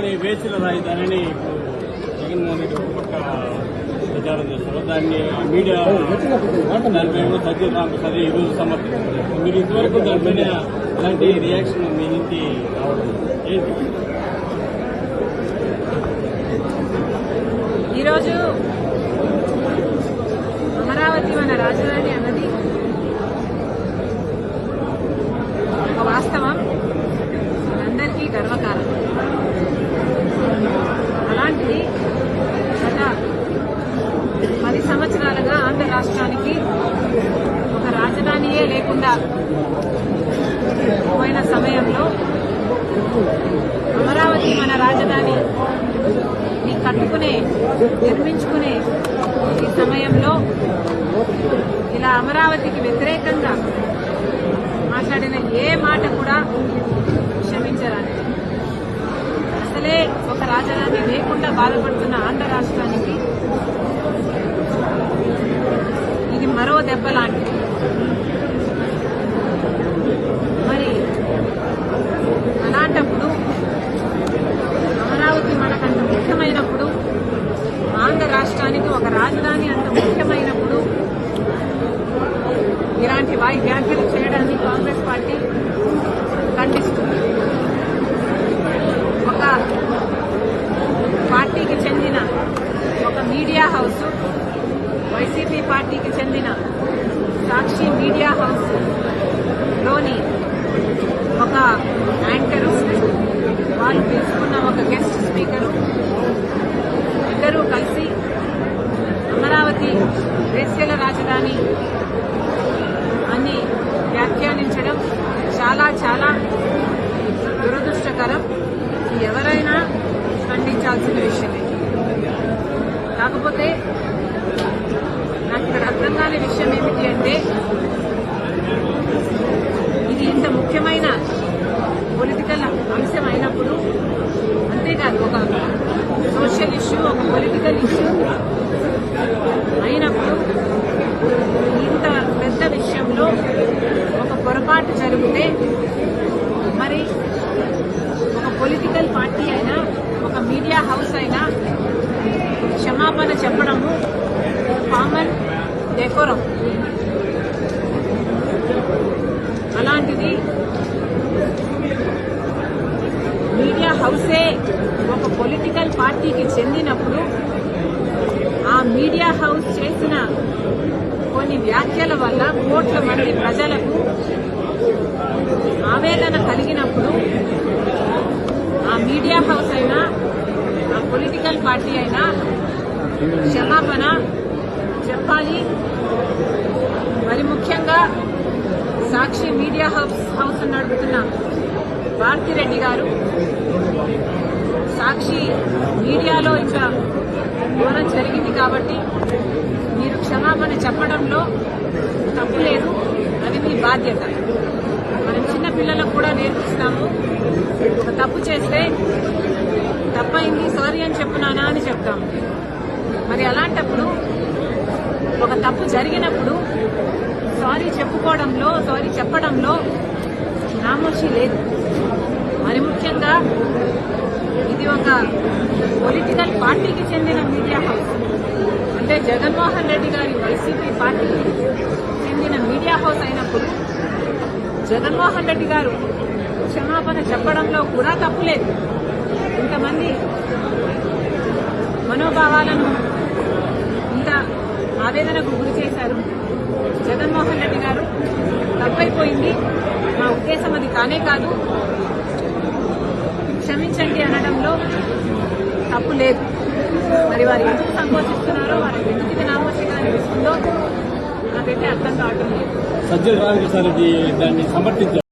రాజధాని వేసిన రాజధానిని జగన్మోహన్ రెడ్డి ఒక పక్క ప్రచారం చేస్తారు దాన్ని మీడియా దానిపై కూడా సజ్జల రామప్రసాద్ ఈ రోజు సమర్థించారు మీరు ఇంతవరకు దానిపైన ఎలాంటి రియాక్షన్ మీ నుంచి రావడం ఏంటి ఈరోజు అమరావతి మన రాజధాని అన్నది ఒక వాస్తవం మనందరికీ గర్వకారణం అలాంటిది గత పది సంవత్సరాలుగా ఆంధ్ర రాష్ట్రానికి ఒక రాజధానియే లేకుండా పోయిన సమయంలో అమరావతి మన రాజధాని. ని కట్టుకునే నిర్మించుకునే ఈ సమయంలో ఇలా అమరావతికి వ్యతిరేకంగా మాట్లాడిన ఏ మాట కూడా క్షమించరాని అసలే ఒక రాజధాని లేకుండా బాధపడుతున్న ఆంధ్ర రాష్ట్రానికి ఇది మరో దెబ్బ లాంటిది మరి అలాంటప్పుడు అమరావతి మనకంత ముఖ్యమైనప్పుడు ఆంధ్ర రాష్ట్రానికి ఒక రాజధాని అంత ముఖ్యమైనప్పుడు ఇలాంటి వాయి వ్యాఖ్యలు చేయడానికి కాంగ్రెస్ పార్టీ ఖండిస్తుంది ఒక పార్టీకి చెందిన ఒక మీడియా హౌస్ వైసీపీ పార్టీకి చెందిన సాక్షి మీడియా హౌస్లోని ఒక యాంకరు వాళ్ళు పిలుచుకున్న ఒక గెస్ట్ స్పీకరు ఇద్దరూ కలిసి అమరావతి దేశీయ రాజధాని అని వ్యాఖ్యానించడం చాలా దురదృష్టకరం. ఇది ఎవరైనా ఖండించాల్సిన విషయమే కాకపోతే నాకు ఇక్కడ అర్థం కాని విషయం ఏమిటి అంటే ఇది ఇంత ముఖ్యమైన పొలిటికల్ అంశం అయినప్పుడు అంతేకాదు ఒక సోషల్ ఇష్యూ ఒక పొలిటికల్ ఇష్యూ అయినప్పుడు ఇంత పెద్ద విషయంలో ఒక పొరపాటు జరిగితే మరి ఒక పొలిటికల్ పార్టీ అయినా ఒక మీడియా హౌస్ అయినా క్షమాపణ చెప్పడము కామన్ డెకోరం అలాంటిది మీడియా హౌసే ఒక పొలిటికల్ పార్టీకి చెందినప్పుడు ఆ మీడియా హౌస్ చేసిన కొన్ని వ్యాఖ్యల వల్ల కోట్ల మంది ప్రజలకు ఆవేదన కలిగినప్పుడు ఆ మీడియా హౌస్ అయినా ఆ పొలిటికల్ పార్టీ అయినా క్షమాపణ చెప్పాలి. మరి ముఖ్యంగా సాక్షి మీడియా హౌస్ హౌస్ నడుపుతున్న భారతిరెడ్డి గారు సాక్షి మీడియాలో ఇంకా ఘోరం జరిగింది కాబట్టి మీరు క్షమాపణ చెప్పడంలో తప్పు లేదు. అది మీ బాధ్యత. మనం చిన్నపిల్లలకు కూడా నేర్పిస్తాము. ఒక తప్పు చేస్తే తప్పైంది సారీ అని చెప్పునానా అని చెప్తాము. మరి అలాంటప్పుడు ఒక తప్పు జరిగినప్పుడు సారీ చెప్పుకోవడంలో సారీ చెప్పడంలో నామోషి లేదు. మరి ముఖ్యంగా ఇది ఒక పొలిటికల్ పార్టీకి చెందిన మీడియా హౌస్. అంటే జగన్మోహన్ రెడ్డి గారి వైసీపీ పార్టీకి చెందిన మీడియా హౌస్ అయినప్పుడు జగన్మోహన్ రెడ్డి గారు క్షమాపణ చెప్పడంలో కూడా తప్పులేదు ఇంతమంది మనోభావాలను ఇంత ఆవేదనకు గురి చేశారు. జగన్మోహన్ రెడ్డి గారు. తప్పైపోయింది. మా ఉద్దేశం అది కానే కాదు. క్షమించండి అనడంలో తప్పు లేదు. మరి వారు ఎందుకు సంకోచిస్తున్నారో వారికి ఎందుకు ఇది నామోషిగా అనిపిస్తుందో నాకైతే అర్థం కావటం లేదు. సజ్జల దాన్ని సమర్థించారు.